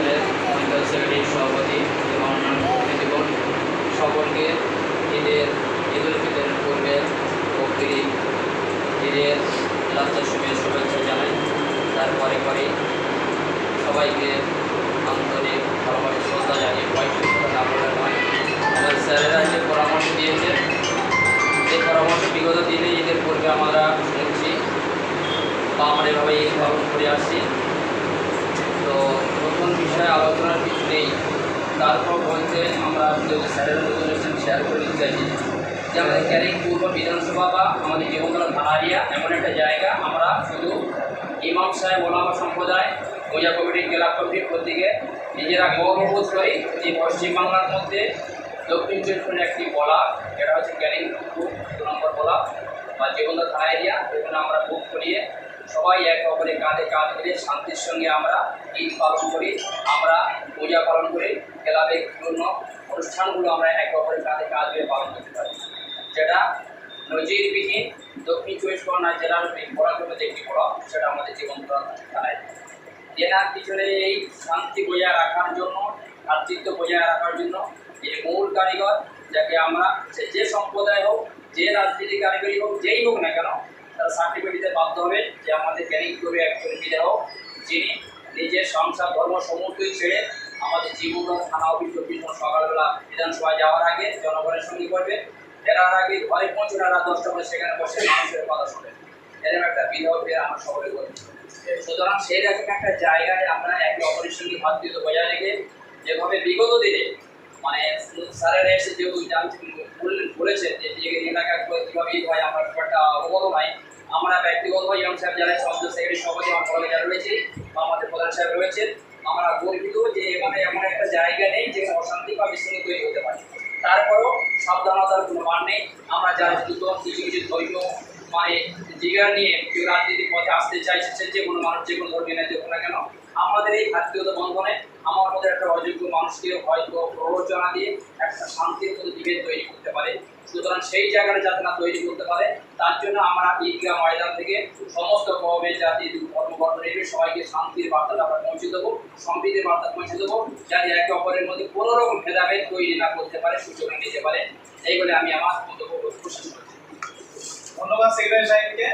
অঞ্চলের অঞ্চল সেক্রেটারি সভাপতি এবং অন্যান্য প্রতিনিধিগণ সকলকে ঈদের, ঈদ উল ফিতরের পূর্বে বকরি, ঈদের লাচ্চার সময় শুভেচ্ছা জানাই। তারপরে পরে সবাইকে আন্তরিক ভালোবাসা, শ্রদ্ধা জানিয়ে কয়েকটি কথা বলে নয়। আমাদের স্যারেরা যে পরামর্শ দিয়েছে এই পরামর্শ বিগত দিনে ঈদের পূর্বে আমরা শুনছি, বা আমরা এভাবে ঈদ পালন করে আসছি। আলোচনার কিছু নেই। তারপর বলতে আমরা স্যারের নতুন শেয়ার করে দিতে চাইছি। যে আমাদের ক্যারিং পূর্ব বিধানসভা বা আমাদের জীবনতলা এরিয়া এমন একটা জায়গা আমরা শুধু ইমাম সাহেব, ওলামা সম্প্রদায় পূজা কমিটি জেলা কমিটির প্রত্যেকে নিজেরা গৌরববোধ করি যে পশ্চিমবাংলার মধ্যে দক্ষিণ চব্বিশ একটি বলা এটা হচ্ছে ক্যারিং দু নম্বর বলা, বা জীবনদা থানা এরিয়া এখানে আমরা বুক করিয়ে সবাই একে অপরের কাঁধে কাঁধ মিলে শান্তির সঙ্গে আমরা ঈদ পালন করি। আমরা পূজা পালন করি ক্লাবের বিভিন্ন অনুষ্ঠানগুলো আমরা একে অপরের কাঁধে কাঁধ মিলে পালন করতে পারি। যেটা নজিরবিহীন দক্ষিণ চব্বিশ পরগনা জেলার বরাকরমধ্যে একটি বড় সেটা আমাদের জীবন জেলার পিছনে এই শান্তি বজায় রাখার জন্য ভ্রাতৃত্ব বজায় রাখার জন্য যে মূল কারিগর যাকে আমরা যে সম্প্রদায় হোক, যে রাজনীতি কারিগরি হোক, যেই হোক না কেন তারা সার্টিফিকেট বাধ্য হবে যে আমাদের জ্ঞানিক করে একজন বিদেহ যিনি নিজের সংসার, ধর্ম সমস্তই ছেড়ে আমাদের জীবন থানা অফিস ঘণ্টা সকালবেলা বিধানসভায় যাওয়ার আগে জনগণের সঙ্গে করবে ফেরার আগে ঘরে পৌঁছানো রাত দশটা করে সেখানে বসে মানুষের কথা শোনে এরকম একটা বিধবকে আমরা সকলে করি সুতরাং সেই রকম একটা জায়গায় আমরা একে অপরের সঙ্গে ভাতৃত্ব বজায় রেখে যেভাবে বিগত দিনে মানে স্যারেরা এসে যেহেতু বলেছেন যে যে এলাকা কীভাবে ঈদ হয়, আমার ব্যাপারটা অবগত নয়। আমরা ব্যক্তিগতভাবে ইমাম সাহেব যারা সমাজ সেক্রেটারি সভাপতি আমার কলেজে রয়েছে, বা আমাদের প্রধান সাহেব রয়েছেন, আমরা গর্বিত যে এখানে এমন একটা জায়গা নেই যেখানে অশান্তি বা বিশৃঙ্খলা তৈরি হতে পারে। তারপরও সাবধানতার কোনো মান নেই। আমরা যারা কিছু কিছু ধৈর্য মানে জিগার নিয়ে কেউ রাজনীতির পথে আসতে চাইছে যে কোনো মানুষ, যে কোনো ধর্মীয় দেখুন না কেন, আমাদের এই ভাতৃত্ব বন্ধনে আমার মধ্যে একটা অযোগ্য মানুষকে হয়তো প্ররোচনা দিয়ে একটা শান্তির মধ্যে দিকে তৈরি করতে পারে। সুতরাং সেই জায়গাটা যাতে না তৈরি করতে পারে, তার জন্য আমরা ঈদগাহ ময়দান থেকে সমস্ত কমে জাতি ধর্মবর্ণ নিয়ে সবাইকে শান্তির বার্তাটা আমরা পৌঁছে দেবো সম্প্রীতির বার্তা পৌঁছে দেবো, যাতে একে অপরের মধ্যে কোনো রকম ভেদাভেদ তৈরি না করতে পারে সুযোগ নিতে পারে। এই বলে আমি আমার মন্তব্য প্রকাশ করছি। ধন্যবাদ সেক্রেটারি সাহেবকে।